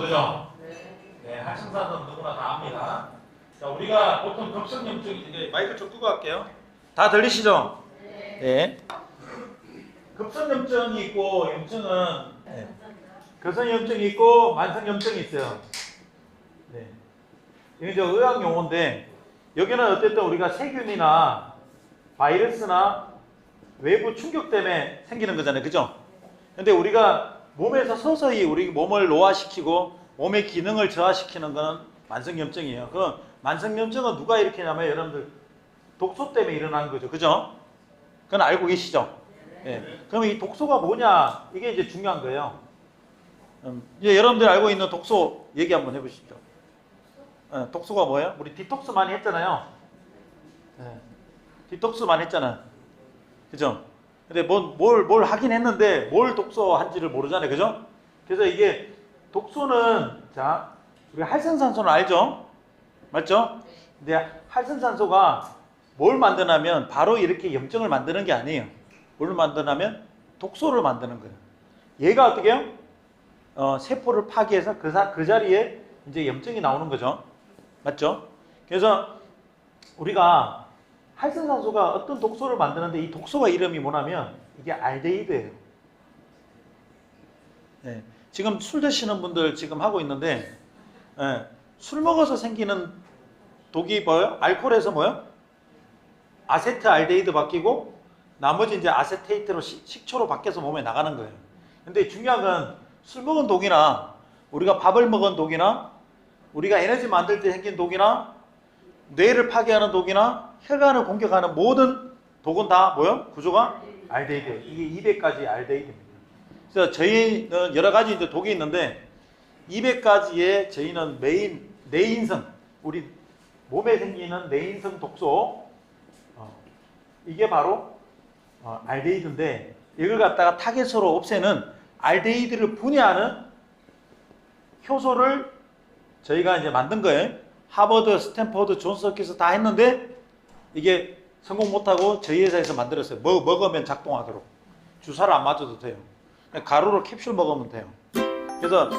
그죠? 네, 활성산소는 누구나 다 압니다. 자, 우리가 보통 급성염증 이제 마이크 좀 끄고 할게요. 다 들리시죠? 네. 급성염증이 있고 염증은 네. 급성염증이 있고 만성염증이 있어요. 네. 이게 이제 의학 용어인데 여기는 어쨌든 우리가 세균이나 바이러스나 외부 충격 때문에 생기는 거잖아요. 그죠? 근데 우리가 몸에서 서서히 우리 몸을 노화시키고 몸의 기능을 저하시키는 거는 만성염증이에요. 그 만성염증은 누가 일으키냐면 여러분들 독소 때문에 일어나는 거죠. 그죠? 그건 알고 계시죠? 예. 그럼 이 독소가 뭐냐? 이게 이제 중요한 거예요. 음, 이제 여러분들 알고 있는 독소 얘기 한번 해보시죠. 예, 독소가 뭐예요? 우리 디톡스 많이 했잖아요. 예, 디톡스 많이 했잖아요. 그죠? 근데 뭐, 뭘, 뭘 하긴 했는데 뭘 독소한지를 모르잖아요. 그죠? 그래서 이게 독소는 자, 우리 활성산소는 알죠? 맞죠? 근데 활성산소가 뭘 만드냐면 바로 이렇게 염증을 만드는 게 아니에요. 뭘 만드냐면 독소를 만드는 거예요. 얘가 어떻게 해요? 어, 세포를 파괴해서 그, 사, 그 자리에 이제 염증이 나오는 거죠. 맞죠? 그래서 우리가 활성산소가 어떤 독소를 만드는데 이 독소가 이름이 뭐냐면 이게 알데히드예요. 네. 지금 술 드시는 분들 지금 하고 있는데 예, 술 먹어서 생기는 독이 뭐예요? 알코올에서 뭐예요? 아세트 알데히드 바뀌고 나머지 이제 아세테이트로 시- 식초로 바뀌어서 몸에 나가는 거예요. 근데 중요한 건 술 먹은 독이나 우리가 밥을 먹은 독이나 우리가 에너지 만들 때 생긴 독이나 뇌를 파괴하는 독이나 혈관을 공격하는 모든 독은 다 뭐요? 구조가 알데히드. 이게 200가지 알데히드입니다. 그래서 저희는 여러 가지 이제 독이 있는데 200가지의 저희는 메인 내인성 우리 몸에 생기는 내인성 독소 어, 이게 바로 어, 알데히드인데 이걸 갖다가 타겟으로 없애는 알데히드를 분해하는 효소를 저희가 이제 만든 거예요. 하버드, 스탠퍼드, 존스홉킨스 다 했는데 이게 성공 못하고 저희 회사에서 만들었어요. 먹, 먹으면 작동하도록 주사를 안 맞아도 돼요. 가루로 캡슐 먹으면 돼요. 그래서